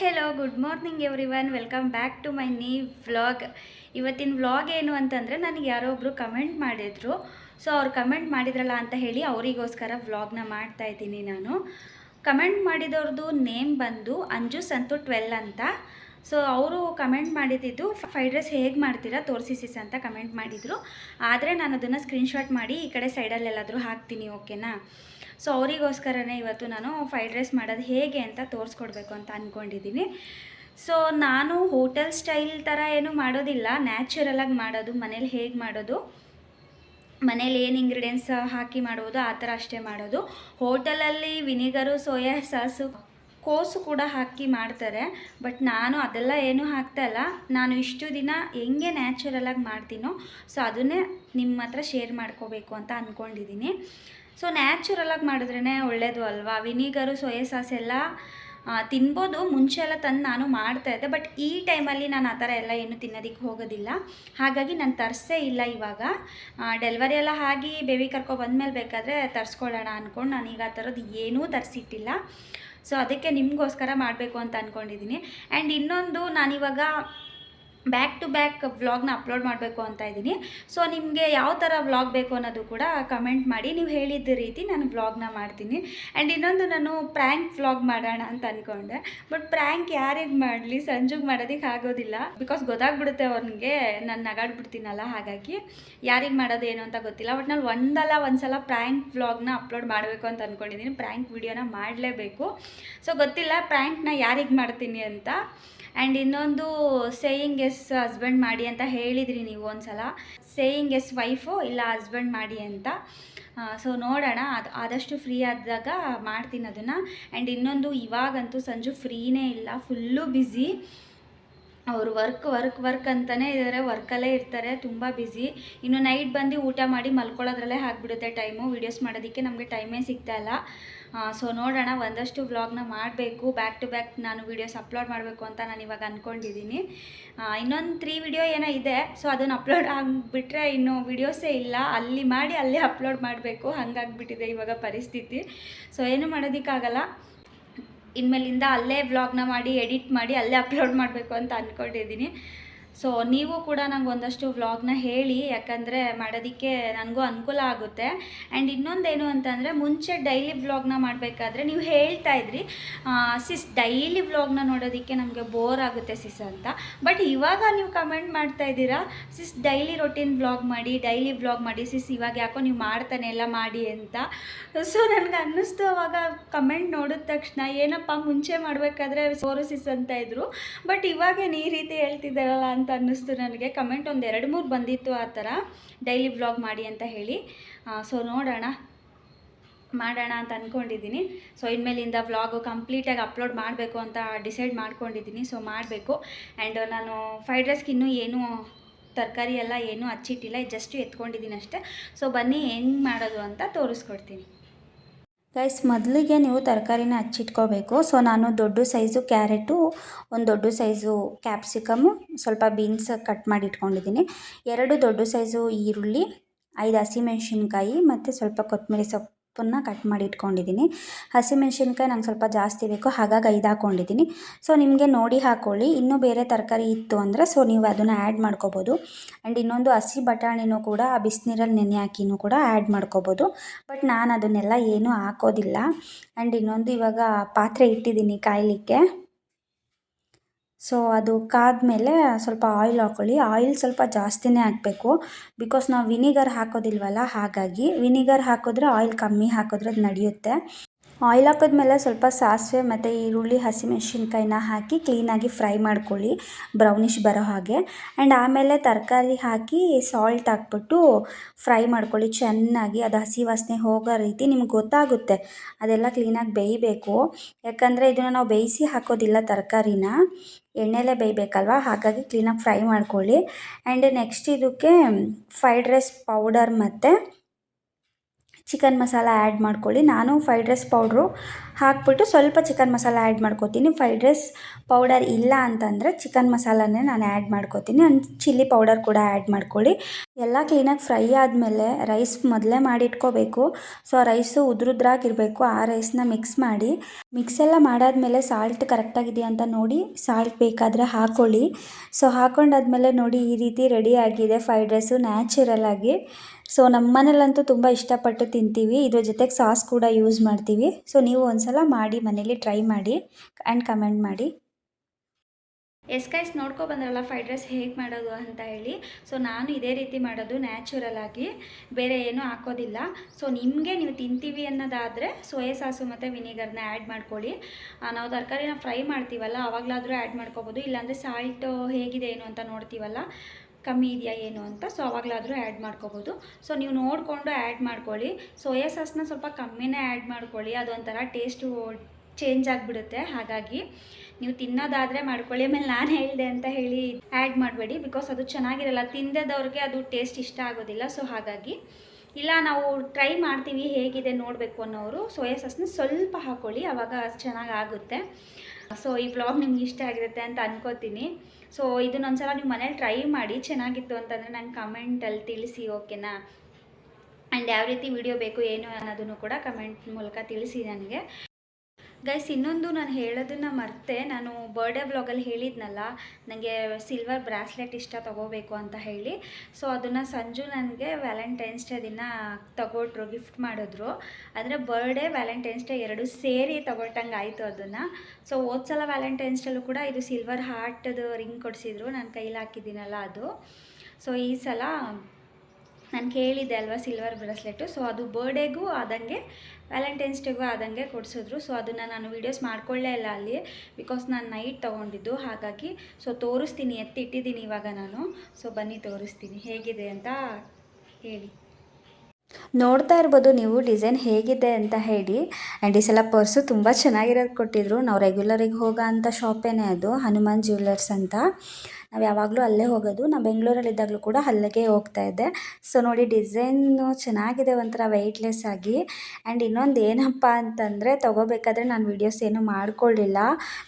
Hello good morning everyone welcome back to my ನೀ vlog ಇವತ್ತಿನ vlog ಏನು ಅಂತಂದರೆ ನನಗೆ ಯಾರೋ ಒಬ್ಬರು ಕಮೆಂಟ್ ಮಾಡಿದರು. ಸೊ ಅವ್ರು ಕಮೆಂಟ್ ಮಾಡಿದ್ರಲ್ಲ ಅಂತ ಹೇಳಿ ಅವರಿಗೋಸ್ಕರ ವ್ಲಾಗ್ನ ಮಾಡ್ತಾ ಇದ್ದೀನಿ ನಾನು. ಕಮೆಂಟ್ ಮಾಡಿದವ್ರದ್ದು ನೇಮ್ ಬಂದು ಅಂಜು ಸಂತು ಟ್ವೆಲ್ ಅಂತ. ಸೊ ಅವರು ಕಮೆಂಟ್ ಮಾಡಿದ್ದು ಫ್ರೈಡ್ ರೈಸ್ ಹೇಗೆ ಮಾಡ್ತೀರಾ ತೋರಿಸಿ ಸಿಸ್ ಅಂತ ಕಮೆಂಟ್ ಮಾಡಿದರು. ಆದರೆ ನಾನು ಅದನ್ನು ಸ್ಕ್ರೀನ್ಶಾಟ್ ಮಾಡಿ ಈ ಕಡೆ ಸೈಡಲ್ಲೆಲ್ಲಾದರೂ ಹಾಕ್ತೀನಿ ಓಕೆನಾ ಸೊ ಅವರಿಗೋಸ್ಕರನೇ ಇವತ್ತು ನಾನು ಫ್ರೈಡ್ ರೈಸ್ ಮಾಡೋದು ಹೇಗೆ ಅಂತ ತೋರಿಸ್ಕೊಡ್ಬೇಕು ಅಂತ ಅಂದ್ಕೊಂಡಿದ್ದೀನಿ. ಸೊ ನಾನು ಹೋಟೆಲ್ ಸ್ಟೈಲ್ ಥರ ಏನು ಮಾಡೋದಿಲ್ಲ. ನ್ಯಾಚುರಲಾಗಿ ಮಾಡೋದು, ಮನೇಲಿ ಹೇಗೆ ಮಾಡೋದು, ಮನೇಲಿ ಏನು ಇಂಗ್ರೀಡಿಯೆಂಟ್ಸ್ ಹಾಕಿ ಮಾಡುವುದು, ಆ ಥರ ಅಷ್ಟೇ ಮಾಡೋದು. ಹೋಟೆಲಲ್ಲಿ ವಿನಿಗರು, ಸೋಯಾ ಸಾಸು, ಕೋಸು ಕೂಡ ಹಾಕಿ ಮಾಡ್ತಾರೆ. ಬಟ್ ನಾನು ಅದೆಲ್ಲ ಏನೂ ಹಾಕ್ತಾಯಿಲ್ಲ ನಾನು ಇಷ್ಟು ದಿನ ಹೆಂಗೆ ನ್ಯಾಚುರಲಾಗಿ ಮಾಡ್ತೀನೋ, ಸೊ ಅದನ್ನೇ ನಿಮ್ಮ ಹತ್ರ ಶೇರ್ ಮಾಡ್ಕೋಬೇಕು ಅಂತ ಅಂದ್ಕೊಂಡಿದ್ದೀನಿ. ಸೊ ನ್ಯಾಚುರಲಾಗಿ ಮಾಡಿದ್ರೇ ಒಳ್ಳೆಯದು ಅಲ್ವಾ? ವಿನಿಗರು, ಸೋಯಾ ಸಾಸ್ ಎಲ್ಲ ತಿನ್ಬೋದು. ಮುಂಚೆ ಎಲ್ಲ ತಂದು ನಾನು ಮಾಡ್ತಾ ಇದ್ದೆ. ಬಟ್ ಈ ಟೈಮಲ್ಲಿ ನಾನು ಆ ಥರ ಎಲ್ಲ ಏನು ತಿನ್ನೋದಕ್ಕೆ ಹೋಗೋದಿಲ್ಲ. ಹಾಗಾಗಿ ನಾನು ತರಿಸೇ ಇಲ್ಲ ಇವಾಗ. ಡೆಲಿವರಿ ಎಲ್ಲ ಆಗಿ ಬೇಬಿ ಕರ್ಕೊ ಬಂದಮೇಲೆ ಬೇಕಾದರೆ ತರಿಸ್ಕೊಳ್ಳೋಣ ಅಂದ್ಕೊಂಡು ಈಗ ಆ ಥರದ್ದು ಏನೂ ತರಿಸಿಟ್ಟಿಲ್ಲ. ಸೊ ಅದಕ್ಕೆ ನಿಮಗೋಸ್ಕರ ಮಾಡಬೇಕು ಅಂತ ಅಂದ್ಕೊಂಡಿದ್ದೀನಿ ಆ್ಯಂಡ್ ಇನ್ನೊಂದು ನಾನಿವಾಗ ಬ್ಯಾಕ್ ಟು ಬ್ಯಾಕ್ ವ್ಲಾಗ್ನ ಅಪ್ಲೋಡ್ ಮಾಡಬೇಕು ಅಂತ ಇದ್ದೀನಿ. ಸೊ ನಿಮಗೆ ಯಾವ ಥರ ವ್ಲಾಗ್ ಬೇಕು ಅನ್ನೋದು ಕೂಡ ಕಮೆಂಟ್ ಮಾಡಿ. ನೀವು ಹೇಳಿದ್ದ ರೀತಿ ನಾನು ವ್ಲಾಗ್ನ ಮಾಡ್ತೀನಿ. ಆ್ಯಂಡ್ ಇನ್ನೊಂದು ನಾನು ಪ್ರ್ಯಾಂಕ್ ವ್ಲಾಗ್ ಮಾಡೋಣ ಅಂತ ಅಂದ್ಕೊಂಡೆ ಬಟ್ ಪ್ರ್ಯಾಂಕ್ ಯಾರಿಗೆ ಮಾಡಲಿ? ಸಂಜುಗೆ ಮಾಡೋದಕ್ಕೆ ಆಗೋದಿಲ್ಲ. ಬಿಕಾಸ್ ಗೊತ್ತಾಗ್ಬಿಡುತ್ತೆ ಅವ್ನಿಗೆ. ನಾನು ನಗಾಡ್ಬಿಡ್ತೀನಲ್ಲ, ಹಾಗಾಗಿ ಯಾರಿಗೆ ಮಾಡೋದು ಏನು ಅಂತ ಗೊತ್ತಿಲ್ಲ. ಬಟ್ ನಾನು ಒಂದಲ್ಲ ಒಂದು ಸಲ ಪ್ರ್ಯಾಂಕ್ ವ್ಲಾಗ್ನ ಅಪ್ಲೋಡ್ ಮಾಡಬೇಕು ಅಂತ ಅಂದ್ಕೊಂಡಿದ್ದೀನಿ ಪ್ರ್ಯಾಂಕ್ ವಿಡಿಯೋನ ಮಾಡಲೇಬೇಕು. ಸೊ ಗೊತ್ತಿಲ್ಲ ಪ್ರ್ಯಾಂಕ್ನ ಯಾರಿಗೆ ಮಾಡ್ತೀನಿ ಅಂತ. ಆ್ಯಂಡ್ ಇನ್ನೊಂದು ಸೇಯಿಂಗ್ ಎಸ್ ಹಸ್ಬೆಂಡ್ ಮಾಡಿ ಅಂತ ಹೇಳಿದ್ರಿ ನೀವು ಒಂದ್ಸಲ. ಸೇಯಿಂಗ್ ಎಸ್ ವೈಫು ಇಲ್ಲ ಹಸ್ಬೆಂಡ್ ಮಾಡಿ ಅಂತ. ಸೊ ನೋಡೋಣ. ಅದು, ಆದಷ್ಟು ಫ್ರೀ ಆದಾಗ ಮಾಡ್ತೀನಿ ಅದನ್ನು. ಆ್ಯಂಡ್ ಇನ್ನೊಂದು ಇವಾಗಂತೂ ಸಂಜು ಫ್ರೀನೇ ಇಲ್ಲ. ಫುಲ್ಲು ಬ್ಯುಸಿ ಅವರು ವರ್ಕ್ ವರ್ಕ್ ವರ್ಕ್ ಅಂತಲೇ ಇದ್ದಾರೆ ವರ್ಕಲ್ಲೇ ಇರ್ತಾರೆ, ತುಂಬ ಬ್ಯುಸಿ ಇನ್ನು ನೈಟ್ ಬಂದು ಊಟ ಮಾಡಿ ಮಲ್ಕೊಳ್ಳೋದ್ರಲ್ಲೇ ಆಗಿಬಿಡುತ್ತೆ ಟೈಮು ವೀಡಿಯೋಸ್ ಮಾಡೋದಕ್ಕೆ ನಮಗೆ ಟೈಮೇ ಸಿಗ್ತಾಯಿಲ್ಲ ಸೊ ನೋಡೋಣ, ಒಂದಷ್ಟು ವ್ಲಾಗ್ನ ಮಾಡಬೇಕು. ಬ್ಯಾಕ್ ಟು ಬ್ಯಾಕ್ ನಾನು ವೀಡಿಯೋಸ್ ಅಪ್ಲೋಡ್ ಮಾಡಬೇಕು ಅಂತ ನಾನು ಇವಾಗ ಅಂದ್ಕೊಂಡಿದ್ದೀನಿ ಇನ್ನೊಂದು ತ್ರೀ ವಿಡಿಯೋ ಏನೋ ಇದೆ. ಸೊ ಅದನ್ನು ಅಪ್ಲೋಡ್ ಆಗಿಬಿಟ್ರೆ ಇನ್ನು ವೀಡಿಯೋಸೇ ಇಲ್ಲ. ಅಲ್ಲಿ ಮಾಡಿ, ಅಲ್ಲೇ ಅಪ್ಲೋಡ್ ಮಾಡಬೇಕು. ಹಂಗಾಗ್ಬಿಟ್ಟಿದೆ ಇವಾಗ ಪರಿಸ್ಥಿತಿ. ಸೊ ಏನು ಮಾಡೋದಕ್ಕಾಗಲ್ಲ. ಇನ್ಮೇಲಿಂದ ಅಲ್ಲೇ ವ್ಲಾಗ್ನ ಮಾಡಿ ಎಡಿಟ್ ಮಾಡಿ ಅಲ್ಲೇ ಅಪ್ಲೋಡ್ ಮಾಡಬೇಕು ಅಂತ ಅಂದ್ಕೊಂಡಿದ್ದೀನಿ ಸೊ ನೀವು ಕೂಡ ನಂಗೆ ಒಂದಷ್ಟು ವ್ಲಾಗ್ನ ಹೇಳಿ, ಯಾಕಂದರೆ ಮಾಡೋದಕ್ಕೆ ನನಗೂ ಅನುಕೂಲ ಆಗುತ್ತೆ. ಆ್ಯಂಡ್ ಇನ್ನೊಂದೇನು ಅಂತಂದರೆ, ಮುಂಚೆ ಡೈಲಿ ವ್ಲಾಗ್ನ ಮಾಡಬೇಕಾದ್ರೆ ನೀವು ಹೇಳ್ತಾ ಇದ್ರಿ ಸಿಸ್ ಡೈಲಿ ವ್ಲಾಗ್ನ ನೋಡೋದಕ್ಕೆ ನಮಗೆ ಬೋರ್ ಆಗುತ್ತೆ ಸಿಸ್ ಅಂತ. ಬಟ್ ಇವಾಗ ನೀವು ಕಮೆಂಟ್ ಮಾಡ್ತಾ ಇದ್ದೀರಾ ಸಿಸ್ ಡೈಲಿ ರೊಟೀನ್ ವ್ಲಾಗ್ ಮಾಡಿ, ಡೈಲಿ ವ್ಲಾಗ್ ಮಾಡಿ ಸಿಸ್ ಇವಾಗ ಯಾಕೋ ನೀವು ಮಾಡ್ತಾನೆ ಎಲ್ಲ ಮಾಡಿ ಅಂತ. ಸೊ ನನಗೆ ಅನ್ನಿಸ್ತು ಅವಾಗ ಕಮೆಂಟ್ ನೋಡಿದ ತಕ್ಷಣ, ಏನಪ್ಪ ಮುಂಚೆ ಮಾಡಬೇಕಾದ್ರೆ ಸೋರು ಸಿಸ್ ಅಂತ ಇದ್ರು. ಬಟ್ ಇವಾಗ ನೀ ರೀತಿ ಹೇಳ್ತಿದ್ದಾರಲ್ಲ ಅಂತ ಅನ್ನಿಸ್ತು ನನಗೆ. ಕಮೆಂಟ್ ಒಂದು ಎರಡು ಮೂರು ಬಂದಿತ್ತು ಆ ಥರ. ಡೈಲಿ ವ್ಲಾಗ್ ಮಾಡಿ ಅಂತ ಹೇಳಿ. ಸೊ ನೋಡೋಣ. ಮಾಡೋಣ ಅಂತ ಅಂದ್ಕೊಂಡಿದ್ದೀನಿ ಸೊ ಇನ್ಮೇಲಿಂದ ವ್ಲಾಗು ಕಂಪ್ಲೀಟಾಗಿ ಅಪ್ಲೋಡ್ ಮಾಡಬೇಕು ಅಂತ ಡಿಸೈಡ್ ಮಾಡ್ಕೊಂಡಿದ್ದೀನಿ. ಸೊ ಮಾಡಬೇಕು. ಆ್ಯಂಡ್ ನಾನು ಫ್ರೈಡ್ ರೈಸ್ಗೆ ಇನ್ನೂ ಏನು ತರಕಾರಿ ಎಲ್ಲ ಏನೂ ಹಚ್ಚಿಟ್ಟಿಲ್ಲ. ಜಸ್ಟ್ ಎತ್ಕೊಂಡಿದ್ದೀನಿ ಅಷ್ಟೇ. ಸೊ ಬನ್ನಿ ಹೆಂಗೆ ಮಾಡೋದು ಅಂತ ತೋರಿಸ್ಕೊಡ್ತೀನಿ. ಗೈಸ್ ಮೊದಲಿಗೆ ನೀವು ತರಕಾರಿನ ಹಚ್ಚಿಟ್ಕೋಬೇಕು. ಸೊ ನಾನು ದೊಡ್ಡ ಸೈಜು ಕ್ಯಾರೆಟು, ಒಂದು ದೊಡ್ಡ ಸೈಜು ಕ್ಯಾಪ್ಸಿಕಮ್ಮು ಸ್ವಲ್ಪ ಬೀನ್ಸ್ ಕಟ್ ಮಾಡಿ ಇಟ್ಕೊಂಡಿದ್ದೀನಿ ಎರಡು ದೊಡ್ಡ ಸೈಜು ಈರುಳ್ಳಿ, ಐದು ಹಸಿಮೆಣ್ಸಿನ್ಕಾಯಿ ಮತ್ತು ಸ್ವಲ್ಪ ಕೊತ್ತಂಬರಿ ಸೊಪ್ಪನ್ನು ಕಟ್ ಮಾಡಿ ಇಟ್ಕೊಂಡಿದ್ದೀನಿ. ಹಸಿಮೆಣ್ಸಿನ್ಕಾಯಿ ನಂಗೆ ಸ್ವಲ್ಪ ಜಾಸ್ತಿ ಬೇಕು, ಹಾಗಾಗಿ ಐದು ಹಾಕ್ಕೊಂಡಿದ್ದೀನಿ ಸೊ ನಿಮಗೆ ನೋಡಿ ಹಾಕ್ಕೊಳ್ಳಿ ಇನ್ನೂ ಬೇರೆ ತರಕಾರಿ ಇತ್ತು ಅಂದರೆ ಸೊ ನೀವು ಅದನ್ನು ಆ್ಯಡ್ ಮಾಡ್ಕೋಬೋದು. ಆ್ಯಂಡ್ ಇನ್ನೊಂದು ಹಸಿ ಬಟಾಣಿನೂ ಕೂಡ, ಆ ಬಿಸಿನೀರಲ್ಲಿ ನೆನೆ ಹಾಕಿನೂ ಕೂಡ ಆ್ಯಡ್ ಮಾಡ್ಕೋಬೋದು. ಬಟ್ ನಾನು ಅದನ್ನೆಲ್ಲ ಏನೂ ಹಾಕೋದಿಲ್ಲ. ಆ್ಯಂಡ್ ಇನ್ನೊಂದು ಇವಾಗ ಪಾತ್ರೆ ಇಟ್ಟಿದ್ದೀನಿ ಕಾಯಲಿಕ್ಕೆ. ಸೊ ಅದು ಕಾದ್ಮೇಲೆ ಸ್ವಲ್ಪ ಆಯಿಲ್ ಹಾಕ್ಕೊಳ್ಳಿ ಆಯಿಲ್ ಸ್ವಲ್ಪ ಜಾಸ್ತಿನೇ ಹಾಕಬೇಕು. ಬಿಕಾಸ್ ನಾವು ವಿನಿಗರ್ ಹಾಕೋದಿಲ್ವಲ್ಲ, ಹಾಗಾಗಿ ವಿನಿಗರ್ ಹಾಕಿದ್ರೆ ಆಯಿಲ್ ಕಮ್ಮಿ ಹಾಕಿದ್ರೆ ಅದು ನಡೆಯುತ್ತೆ. ಆಯಿಲ್ ಹಾಕಿದ್ಮೇಲೆ ಸ್ವಲ್ಪ ಸಾಸಿವೆ ಮತ್ತು ಈರುಳ್ಳಿ, ಹಸಿಮೆಣ್ಸಿನ್ಕಾಯಿನ ಹಾಕಿ ಕ್ಲೀನಾಗಿ ಫ್ರೈ ಮಾಡ್ಕೊಳ್ಳಿ. ಬ್ರೌನಿಷ್ ಬರೋ ಹಾಗೆ. ಆ್ಯಂಡ್ ಆಮೇಲೆ ತರಕಾರಿ ಹಾಕಿ ಸಾಲ್ಟ್ ಹಾಕ್ಬಿಟ್ಟು ಫ್ರೈ ಮಾಡ್ಕೊಳ್ಳಿ. ಚೆನ್ನಾಗಿ ಅದು ಹಸಿ ವಾಸನೆ ಹೋಗೋ ರೀತಿ ನಿಮ್ಗೆ ಗೊತ್ತಾಗುತ್ತೆ. ಅದೆಲ್ಲ ಕ್ಲೀನಾಗಿ ಬೇಯಬೇಕು. ಯಾಕಂದರೆ ಇದನ್ನು ನಾವು ಬೇಯಿಸಿ ಹಾಕೋದಿಲ್ಲ ತರಕಾರಿನ. ಎಣ್ಣೆಲೇ ಬೇಯಬೇಕಲ್ವ? ಹಾಗಾಗಿ ಕ್ಲೀನಾಗಿ ಫ್ರೈ ಮಾಡ್ಕೊಳ್ಳಿ. ಆ್ಯಂಡ್ ನೆಕ್ಸ್ಟ್ ಇದಕ್ಕೆ ಫ್ರೈಡ್ ರೈಸ್ ಪೌಡರ್ ಮತ್ತು ಚಿಕನ್ ಮಸಾಲ ಆ್ಯಡ್ ಮಾಡ್ಕೊಳ್ಳಿ. ನಾನು ಫ್ರೈಡ್ ರೈಸ್ ಪೌಡ್ರು ಹಾಕ್ಬಿಟ್ಟು ಸ್ವಲ್ಪ ಚಿಕನ್ ಮಸಾಲ ಆ್ಯಡ್ ಮಾಡ್ಕೋತೀನಿ. ಫ್ರೈಡ್ ರೈಸ್ ಪೌಡರ್ ಇಲ್ಲ ಅಂತಂದರೆ ಚಿಕನ್ ಮಸಾಲನೇ ನಾನು ಆ್ಯಡ್ ಮಾಡ್ಕೋತೀನಿ. ಆ್ಯಂಡ್ ಚಿಲ್ಲಿ ಪೌಡರ್ ಕೂಡ ಆ್ಯಡ್ ಮಾಡ್ಕೊಳ್ಳಿ. ಎಲ್ಲ ಕ್ಲೀನಾಗಿ ಫ್ರೈ ಆದಮೇಲೆ ರೈಸ್ ಮೊದಲೇ ಮಾಡಿಟ್ಕೋಬೇಕು. ಸೊ ರೈಸು ಉದುರುದ್ರಾಗಿರಬೇಕು ಆ ರೈಸ್ನ ಮಿಕ್ಸ್ ಮಾಡಿ ಮಿಕ್ಸ್ ಎಲ್ಲ ಮಾಡಾದಮೇಲೆ ಸಾಲ್ಟ್ ಕರೆಕ್ಟಾಗಿದೆಯಾ ಅಂತ ನೋಡಿ ಸಾಲ್ಟ್ ಬೇಕಾದರೆ ಹಾಕ್ಕೊಳ್ಳಿ ಸೊ ಹಾಕೊಂಡಾದ್ಮೇಲೆ ನೋಡಿ ಈ ರೀತಿ ರೆಡಿ ಆಗಿದೆ. ಫ್ರೈಡ್ ರೈಸು ನ್ಯಾಚುರಲ್ ಆಗಿ. ಸೊ ನಮ್ಮ ಮನೇಲಂತೂ ತುಂಬ ಇಷ್ಟಪಟ್ಟು ತಿಂತೀವಿ. ಇದ್ರ ಜೊತೆಗೆ ಸಾಸ್ ಕೂಡ ಯೂಸ್ ಮಾಡ್ತೀವಿ. ಸೊ ನೀವು ಒಂದ್ಸಲ ಮಾಡಿ ಮನೇಲಿ ಟ್ರೈ ಮಾಡಿ ಆ್ಯಂಡ್ ಕಮೆಂಟ್ ಮಾಡಿ. ಎಸ್ ಕೈಸ್ ನೋಡ್ಕೊ ಬಂದ್ರಲ್ಲ ಫ್ರೈಡ್ ರೈಸ್ ಹೇಗೆ ಮಾಡೋದು ಅಂತ ಹೇಳಿ. ಸೊ ನಾನು ಇದೇ ರೀತಿ ಮಾಡೋದು ನ್ಯಾಚುರಲ್ ಆಗಿ. ಬೇರೆ ಏನೂ ಹಾಕೋದಿಲ್ಲ. ಸೊ ನಿಮಗೆ ನೀವು ತಿಂತೀವಿ ಅನ್ನೋದಾದರೆ ಸೋಯಾ ಸಾಸು ಮತ್ತು ವಿನಿಗರ್ನ ಆ್ಯಡ್ ಮಾಡ್ಕೊಳ್ಳಿ. ನಾವು ತರಕಾರಿನ ಫ್ರೈ ಮಾಡ್ತೀವಲ್ಲ ಆವಾಗಲಾದರೂ ಆ್ಯಡ್ ಮಾಡ್ಕೋಬೋದು. ಇಲ್ಲಾಂದರೆ ಸಾಲ್ಟು ಹೇಗಿದೆ ಏನು ಅಂತ ನೋಡ್ತೀವಲ್ಲ, ಕಮ್ಮಿ ಇದೆಯಾ ಏನು ಅಂತ ಸೊ ಅವಾಗಲಾದರೂ ಆ್ಯಡ್ ಮಾಡ್ಕೋಬೋದು. ಸೊ ನೀವು ನೋಡಿಕೊಂಡು ಆ್ಯಡ್ ಮಾಡ್ಕೊಳ್ಳಿ. ಸೋಯಾ ಸಾಸ್ನ ಸ್ವಲ್ಪ ಕಮ್ಮಿನೇ ಆ್ಯಡ್ ಮಾಡ್ಕೊಳ್ಳಿ. ಅದೊಂಥರ ಟೇಸ್ಟು ಚೇಂಜ್ ಆಗಿಬಿಡುತ್ತೆ. ಹಾಗಾಗಿ ನೀವು ತಿನ್ನೋದಾದರೆ ಮಾಡ್ಕೊಳ್ಳಿ. ಆಮೇಲೆ ನಾನು ಹೇಳಿದೆ ಅಂತ ಹೇಳಿ ಆ್ಯಡ್ ಮಾಡಬೇಡಿ ಬಿಕಾಸ್ ಅದು ಚೆನ್ನಾಗಿರಲ್ಲ. ತಿಂದದವ್ರಿಗೆ ಅದು ಟೇಸ್ಟ್ ಇಷ್ಟ ಆಗೋದಿಲ್ಲ ಸೊ ಹಾಗಾಗಿ. ಇಲ್ಲ, ನಾವು ಟ್ರೈ ಮಾಡ್ತೀವಿ ಹೇಗಿದೆ ನೋಡಬೇಕು ಅನ್ನೋರು ಸೋಯಾ ಸಾಸ್ನ ಸ್ವಲ್ಪ ಹಾಕ್ಕೊಳ್ಳಿ ಆವಾಗ ಚೆನ್ನಾಗಿ ಆಗುತ್ತೆ. ಸೊ ಈ ಬ್ಲಾಗ್ ನಿಮ್ಗೆ ಇಷ್ಟ ಆಗಿರುತ್ತೆ ಅಂತ ಅನ್ಕೋತೀನಿ. ಸೊ ಇದನ್ನೊಂದ್ಸಲ ನೀವು ಮನೇಲಿ ಟ್ರೈ ಮಾಡಿ, ಚೆನ್ನಾಗಿತ್ತು ಅಂತಂದರೆ ನಂಗೆ ಕಮೆಂಟಲ್ಲಿ ತಿಳಿಸಿ ಓಕೆನಾ ಆ್ಯಂಡ್ ಯಾವ ರೀತಿ ವಿಡಿಯೋ ಬೇಕು, ಏನು ಅನ್ನೋದನ್ನು ಕೂಡ ಕಮೆಂಟ್ ಮೂಲಕ ತಿಳಿಸಿ ನನಗೆ. ಗೈಸ್ ಇನ್ನೊಂದು ನಾನು ಹೇಳೋದನ್ನು ಮರ್ತೆ. ನಾನು ಬರ್ಡೇ ವ್ಲಾಗಲ್ಲಿ ಹೇಳಿದ್ನಲ್ಲ ನನಗೆ ಸಿಲ್ವರ್ ಬ್ರಾಸ್ಲೆಟ್ ಇಷ್ಟ ತಗೋಬೇಕು ಅಂತ ಹೇಳಿ. ಸೊ ಅದನ್ನು ಸಂಜು ನನಗೆ ವ್ಯಾಲೆಂಟೈನ್ಸ್ ಡೇ ದಿನ ತಗೊಟ್ರು ಗಿಫ್ಟ್ ಮಾಡಿದ್ರು. ಅಂದರೆ ಬರ್ಡೇ ವ್ಯಾಲೆಂಟೈನ್ಸ್ ಡೇ ಎರಡು ಸೇರಿ ತೊಗೊಟ್ಟಂಗೆ ಆಯಿತು ಅದನ್ನು. ಸೊ ಹೋದ್ಸಲ ವ್ಯಾಲೆಂಟೈನ್ಸ್ ಡೇಲೂ ಕೂಡ ಇದು ಸಿಲ್ವರ್ ಹಾರ್ಟದು ರಿಂಗ್ ಕೊಡಿಸಿದ್ರು. ನಾನು ಕೈಲಿ ಹಾಕಿದ್ದೀನಲ್ಲ ಅದು. ಸೊ ಈ ಸಲ ನಾನು ಕೇಳಿದ್ದೆ ಅಲ್ವಾ ಸಿಲ್ವರ್ ಬ್ರೆಸ್ಲೆಟು ಸೊ ಅದು ಬರ್ಡೇಗೂ ಆದಂಗೆ ವ್ಯಾಲೆಂಟೈನ್ಸ್ ಡೇಗೂ ಆದಂಗೆ ಕೊಡಿಸಿದ್ರು. ಸೊ ಅದನ್ನು ನಾನು ವೀಡಿಯೋಸ್ ಮಾಡ್ಕೊಳ್ಳೇ ಇಲ್ಲ ಅಲ್ಲಿ ಬಿಕಾಸ್ ನಾನು ನೈಟ್ ತೊಗೊಂಡಿದ್ದು. ಹಾಗಾಗಿ ಸೊ ತೋರಿಸ್ತೀನಿ, ಎತ್ತಿಟ್ಟಿದ್ದೀನಿ ಇವಾಗ ನಾನು. ಸೊ ಬನ್ನಿ ತೋರಿಸ್ತೀನಿ. ಹೇಗಿದೆ ಅಂತ ಹೇಳಿ. ನೋಡ್ತಾ ಇರ್ಬೋದು ನೀವು ಡಿಸೈನ್ ಹೇಗಿದೆ ಅಂತ ಹೇಳಿ. ಆ್ಯಂಡ್ ಈ ಸಲ ಪರ್ಸು ತುಂಬ ಚೆನ್ನಾಗಿರೋದು ಕೊಟ್ಟಿದ್ರು. ನಾವು ರೆಗ್ಯುಲರಿಗೆ ಹೋಗೋ ಅಂಥ ಶಾಪೇನೆ ಅದು, ಹನುಮಾನ್ ಜ್ಯುವೆಲರ್ಸ್ ಅಂತ. ನಾವು ಯಾವಾಗಲೂ ಅಲ್ಲೇ ಹೋಗೋದು. ನಾವು ಬೆಂಗಳೂರಲ್ಲಿದ್ದಾಗಲೂ ಕೂಡ ಅಲ್ಲಿಗೆ ಹೋಗ್ತಾ ಇದ್ದೆ. ಸೊ ನೋಡಿ ಡಿಸೈನು ಚೆನ್ನಾಗಿದೆ ಒಂಥರ ವೆಯ್ಟ್ಲೆಸ್ ಆಗಿ. ಆ್ಯಂಡ್ ಇನ್ನೊಂದು ಏನಪ್ಪ ಅಂತಂದರೆ ತೊಗೋಬೇಕಾದ್ರೆ ನಾನು ವೀಡಿಯೋಸ್ ಏನು ಮಾಡ್ಕೊಳ್ಳಿಲ್ಲ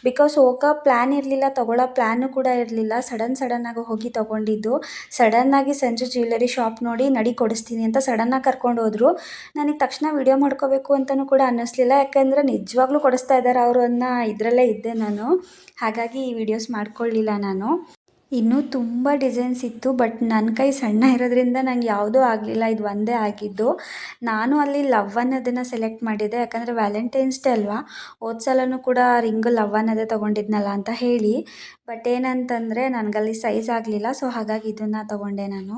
ಬಿಕಾಸ್ ಹೋಗೋ ಪ್ಲ್ಯಾನ್ ಇರಲಿಲ್ಲ, ತೊಗೊಳ್ಳೋ ಪ್ಲ್ಯಾನು ಕೂಡ ಇರಲಿಲ್ಲ. ಸಡನ್ ಸಡನ್ನಾಗಿ ಹೋಗಿ ತೊಗೊಂಡಿದ್ದು. ಸಡನ್ನಾಗಿ ಸಂಜು ಜ್ಯುವೆಲರಿ ಶಾಪ್ ನೋಡಿ ನಡಿ ಕೊಡಿಸ್ತೀನಿ ಅಂತ ಸಡನ್ನಾಗಿ ಕರ್ಕೊಂಡು ಹೋದರು. ನನಗೆ ತಕ್ಷಣ ವೀಡಿಯೋ ಮಾಡ್ಕೋಬೇಕು ಅಂತಲೂ ಕೂಡ ಅನ್ನಿಸ್ಲಿಲ್ಲ. ಯಾಕೆಂದರೆ ನಿಜವಾಗ್ಲೂ ಕೊಡಿಸ್ತಾ ಇದ್ದಾರೆ ಅವರು ಇದರಲ್ಲೇ ಇದ್ದೆ ನಾನು. ಹಾಗಾಗಿ ಈ ವಿಡಿಯೋಸ್ ಮಾಡ್ಕೊಳ್ಳಿಲ್ಲ ನಾನು. ಇನ್ನೂ ತುಂಬ ಡಿಸೈನ್ಸ್ ಇತ್ತು, ಬಟ್ ನನ್ನ ಕೈ ಸಣ್ಣ ಇರೋದ್ರಿಂದ ನಂಗೆ ಯಾವುದೂ ಆಗಲಿಲ್ಲ. ಇದು ಒಂದೇ ಆಗಿದ್ದು ನಾನು ಅಲ್ಲಿ ಲವ್ ಅನ್ನೋದನ್ನು ಸೆಲೆಕ್ಟ್ ಮಾಡಿದ್ದೆ. ಯಾಕಂದರೆ ವ್ಯಾಲೆಂಟೈನ್ಸ್ ಡೇ ಅಲ್ವಾ? ಹೋದ ಕೂಡ ರಿಂಗು ಲವ್ ಅನ್ನೋದೇ ತೊಗೊಂಡಿದ್ನಲ್ಲ ಅಂತ ಹೇಳಿ. ಬಟ್ ಏನಂತಂದರೆ ನನಗಲ್ಲಿ ಸೈಜ್ ಆಗಲಿಲ್ಲ, ಸೊ ಹಾಗಾಗಿ ಇದನ್ನು ತೊಗೊಂಡೆ ನಾನು.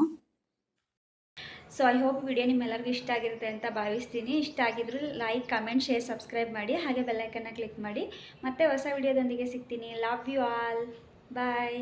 ಸೊ ಐ ಹೋಪ್ ವಿಡಿಯೋ ನಿಮ್ಮೆಲ್ಲರಿಗೂ ಇಷ್ಟ ಆಗಿರುತ್ತೆ ಅಂತ ಭಾವಿಸ್ತೀನಿ. ಇಷ್ಟ ಆಗಿದ್ರು ಲೈಕ್, ಕಮೆಂಟ್, ಶೇರ್, ಸಬ್ಸ್ಕ್ರೈಬ್ ಮಾಡಿ. ಹಾಗೆ ಬೆಲ್ಲೈಕನ್ನ ಕ್ಲಿಕ್ ಮಾಡಿ. ಮತ್ತೆ ಹೊಸ ವಿಡಿಯೋದೊಂದಿಗೆ ಸಿಗ್ತೀನಿ. Love you all. ಬಾಯ್.